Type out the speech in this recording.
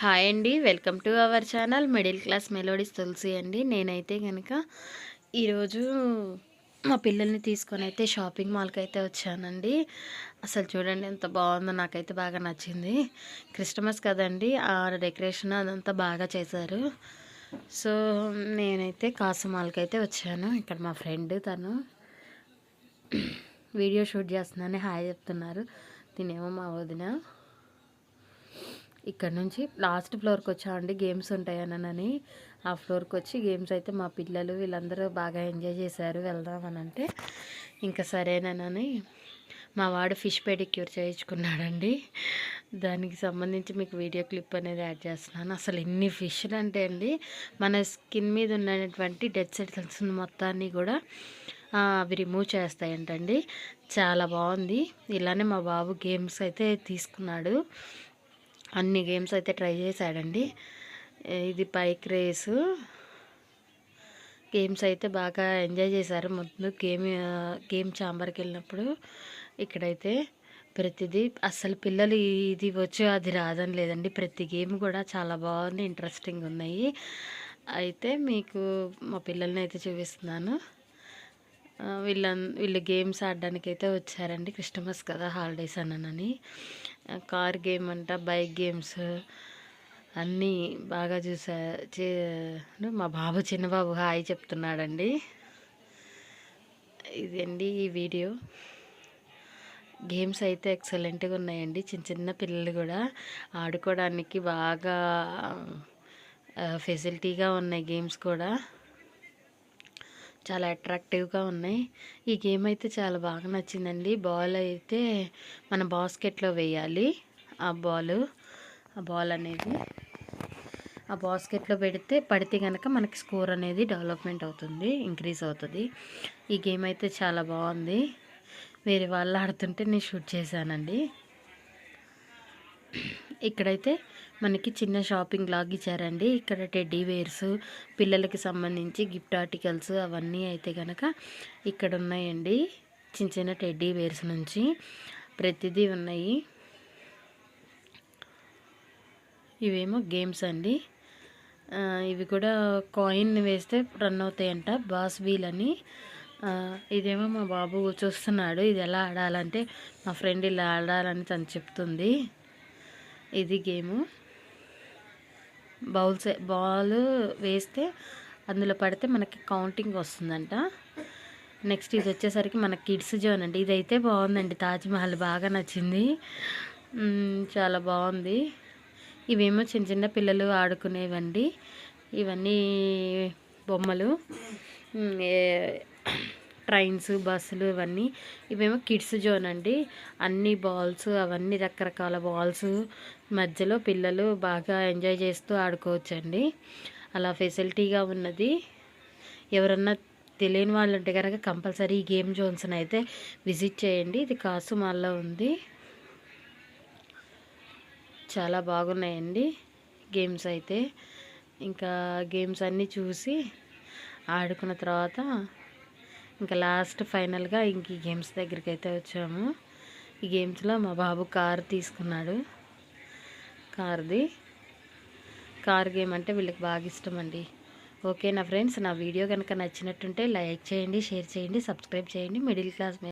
Hi అండి. Welcome to our channel middle class melodies Tulasi అండి. నేనైతే కనుక ఈరోజు మా పిల్లల్ని తీసుకొని అయితే షాపింగ్ మాల్కి అయితే వచ్చానండి. అసలు చూడండి ఎంత బాగుందో నాకైతే బాగా నచ్చింది. క్రిస్టమస్ కదండి ఆ డెకరేషన్ అదంతా బాగా చేశారు. సో నేనైతే కాసు మాల్కి అయితే వచ్చాను. ఇక్కడ మా ఫ్రెండ్ తను వీడియో షూట్ చేస్తున్నానని హాయ్ చెప్తున్నారు. తినేమో మా వదిన. ఇక్కడ నుంచి లాస్ట్ ఫ్లోర్కి వచ్చామండి గేమ్స్ ఉంటాయనని ఆ ఫ్లోర్కి వచ్చి గేమ్స్ అయితే మా పిల్లలు వీళ్ళందరూ బాగా ఎంజాయ్ చేశారు వెళ్దామని అంటే. ఇంకా సరేనని మా వాడు ఫిష్ పెడిక్యూర్ చేయించుకున్నాడండి. దానికి సంబంధించి మీకు వీడియో క్లిప్ అనేది యాడ్ చేస్తున్నాను. అసలు ఎన్ని ఫిష్లు అంటే అండి మన స్కిన్ మీద ఉన్నటువంటి డెడ్ సెల్స్ మొత్తాన్ని కూడా అవి రిమూవ్ చేస్తాయంటండి. చాలా బాగుంది. ఇలానే మా బాబు గేమ్స్ అయితే తీసుకున్నాడు. అన్ని గేమ్స్ అయితే ట్రై చేశాడండి. ఇది బైక్ రేసు. గేమ్స్ అయితే బాగా ఎంజాయ్ చేశారు. ముందు గేమ్ గేమ్ చాంబర్కి వెళ్ళినప్పుడు ఇక్కడైతే ప్రతిదీ అసలు పిల్లలు ఇది వచ్చి అది రాదని లేదండి. ప్రతి గేమ్ కూడా చాలా బాగుంది ఇంట్రెస్టింగ్ ఉన్నాయి. అయితే మీకు మా పిల్లల్ని అయితే చూపిస్తున్నాను. వీళ్ళ వీళ్ళు గేమ్స్ ఆడడానికి అయితే వచ్చారండి. క్రిస్టమస్ కదా హాలిడేస్ అన్నానని. కార్ గేమ్ అంట బైక్ గేమ్స్ అన్నీ బాగా చూసా. చే మా బాబు చిన్నబాబు హాయ్ చెప్తున్నాడండి. ఇదండి ఈ వీడియో. గేమ్స్ అయితే ఎక్సలెంట్గా ఉన్నాయండి. చిన్న చిన్న పిల్లలు కూడా ఆడుకోవడానికి బాగా ఫెసిలిటీగా ఉన్నాయి గేమ్స్ కూడా. చాలా అట్రాక్టివ్గా ఉన్నాయి. ఈ గేమ్ అయితే చాలా బాగా నచ్చిందండి. బాల్ అయితే మన బాస్కెట్లో వేయాలి. ఆ బాల్ ఆ బాల్ అనేది ఆ బాస్కెట్లో పెడితే పడితే కనుక మనకి స్కోర్ అనేది డెవలప్మెంట్ అవుతుంది ఇంక్రీజ్ అవుతుంది. ఈ గేమ్ అయితే చాలా బాగుంది. వేరే వాళ్ళు ఆడుతుంటే నేను షూట్ చేశానండి. ఇక్కడైతే మనకి చిన్న షాపింగ్ లాగ్ ఇచ్చారండి. ఇక్కడ టెడ్డీ వేర్స్ పిల్లలకి సంబంధించి గిఫ్ట్ ఆర్టికల్స్ అవన్నీ అయితే కనుక ఇక్కడ ఉన్నాయండి. చిన్న చిన్న టెడ్డీ వేర్స్ నుంచి ప్రతిదీ ఉన్నాయి. ఇవేమో గేమ్స్ అండి. ఇవి కూడా కాయిన్ వేస్తే రన్ అవుతాయంట బాస్ వీల్ అని ఇదేమో మా బాబు చూస్తున్నాడు. ఇది ఎలా ఆడాలంటే మా ఫ్రెండ్ ఇలా ఆడాలని తను చెప్తుంది. ఇది గేము. బౌల్స్ బాల్ వేస్తే అందులో పడితే మనకి కౌంటింగ్ వస్తుందంట. నెక్స్ట్ ఇది వచ్చేసరికి మన కిడ్స్ జోన్ అండి. ఇదైతే బాగుందండి. తాజ్మహల్ బాగా నచ్చింది. చాలా బాగుంది. ఇవేమో చిన్న చిన్న పిల్లలు ఆడుకునేవండి. ఇవన్నీ బొమ్మలు. ట్రైన్స్ బస్సులు ఇవన్నీ. ఇవేమో కిడ్స్ జోన్ అండి. అన్ని బాల్స్ అవన్నీ రకరకాల బాల్స్ మధ్యలో పిల్లలు బాగా ఎంజాయ్ చేస్తూ ఆడుకోవచ్చండి. అలా ఫెసిలిటీగా ఉన్నది. ఎవరన్నా తెలియని వాళ్ళు ఉంటే కనుక కంపల్సరీ ఈ గేమ్ జోన్స్ని అయితే విజిట్ చేయండి. ఇది కాసు మాల్లో ఉంది. చాలా బాగున్నాయండి గేమ్స్ అయితే. ఇంకా గేమ్స్ అన్నీ చూసి ఆడుకున్న తర్వాత ఇంకా లాస్ట్ ఫైనల్గా ఇంక ఈ గేమ్స్ దగ్గరికి అయితే వచ్చాము. ఈ గేమ్స్లో మా బాబు కార్ తీసుకున్నాడు. కార్ది. కార్ గేమ్ అంటే వీళ్ళకి బాగా ఇష్టం అండి ఓకే నా ఫ్రెండ్స్? నా వీడియో కనుక నచ్చినట్టుంటే లైక్ చేయండి షేర్ చేయండి సబ్స్క్రైబ్ చేయండి. Middle class